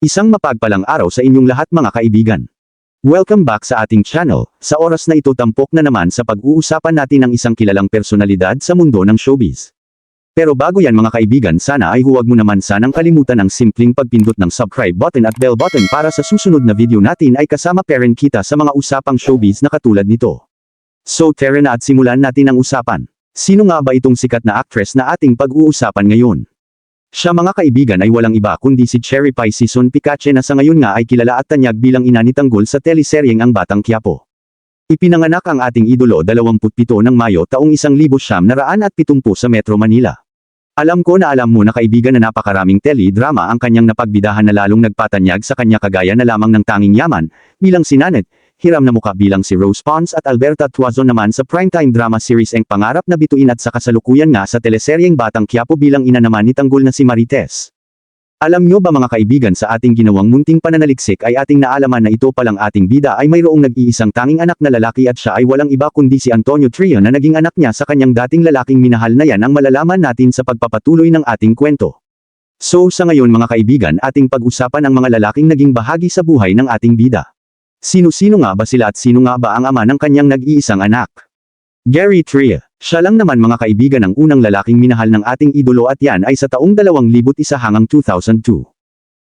Isang mapagpalang araw sa inyong lahat mga kaibigan. Welcome back sa ating channel, sa oras na ito tampok na naman sa pag-uusapan natin ng isang kilalang personalidad sa mundo ng showbiz. Pero bago yan mga kaibigan sana ay huwag mo naman sanang kalimutan ang simpleng pagpindot ng subscribe button at bell button para sa susunod na video natin ay kasama parent kita sa mga usapang showbiz na katulad nito. So tara na at simulan natin ang usapan. Sino nga ba itong sikat na actress na ating pag-uusapan ngayon? Siya mga kaibigan ay walang iba kundi si Cherry Pie Season Picache na sa ngayon nga ay kilala at tanyag bilang ina ni Tanggol sa teleseryeng Ang Batang Quiapo. Ipinanganak ang ating idolo 27 ng Mayo taong 1970 sa Metro Manila. Alam ko na alam mo na kaibigan na napakaraming teledrama ang kanyang napagbidahan na lalong nagpatanyag sa kanya kagaya na lamang ng tanging yaman, bilang si Nanet, hiram na muka bilang si Rose Pons at Alberta Tuazon naman sa primetime drama series Ang Pangarap na Bituin at sa kasalukuyan nga sa teleseryeng Batang Quiapo bilang ina naman ni Tanggol na si Marites. Alam nyo ba mga kaibigan sa ating ginawang munting pananaliksik ay ating naalaman na ito palang ating bida ay mayroong nag-iisang tanging anak na lalaki at siya ay walang iba kundi si Antonio Trio na naging anak niya sa kanyang dating lalaking minahal na yan ang malalaman natin sa pagpapatuloy ng ating kwento. So sa ngayon mga kaibigan ating pag-usapan ang mga lalaking naging bahagi sa buhay ng ating bida. Sino-sino nga ba sila at sino nga ba ang ama ng kanyang nag-iisang anak? Gary Tria. Siya lang naman mga kaibigan ang unang lalaking minahal ng ating idolo at yan ay sa taong 2001 hanggang 2002.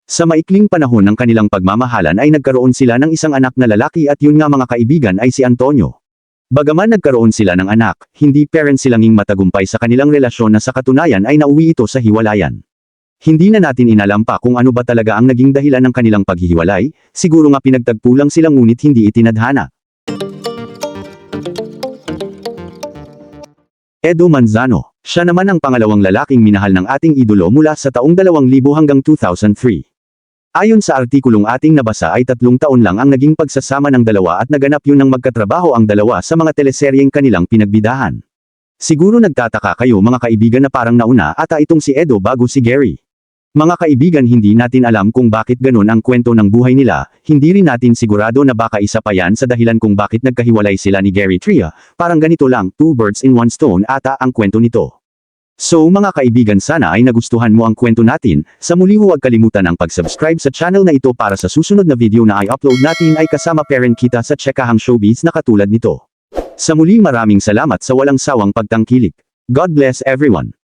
Sa maikling panahon ng kanilang pagmamahalan ay nagkaroon sila ng isang anak na lalaki at yun nga mga kaibigan ay si Antonio. Bagaman nagkaroon sila ng anak, hindi parents silanging matagumpay sa kanilang relasyon na sa katunayan ay nauwi ito sa hiwalayan. Hindi na natin inalam pa kung ano ba talaga ang naging dahilan ng kanilang paghihiwalay, siguro nga pinagtagpo lang sila ngunit hindi itinadhana. Edo Manzano. Siya naman ang pangalawang lalaking minahal ng ating idolo mula sa taong 2000 hanggang 2003. Ayon sa artikulong ating nabasa ay tatlong taon lang ang naging pagsasama ng dalawa at naganap yun ng magkatrabaho ang dalawa sa mga teleseryeng kanilang pinagbidahan. Siguro nagtataka kayo mga kaibigan na parang nauna ata itong si Edo bago si Gary. Mga kaibigan hindi natin alam kung bakit ganun ang kwento ng buhay nila, hindi rin natin sigurado na baka isa pa yan sa dahilan kung bakit nagkahiwalay sila ni Gary Tria, parang ganito lang, two birds in one stone ata ang kwento nito. So mga kaibigan sana ay nagustuhan mo ang kwento natin, sa muli huwag kalimutan ang pag-subscribe sa channel na ito para sa susunod na video na i-upload natin ay kasama parent kita sa Chekahang Showbiz na katulad nito. Sa muli maraming salamat sa walang sawang pagtangkilik. God bless everyone.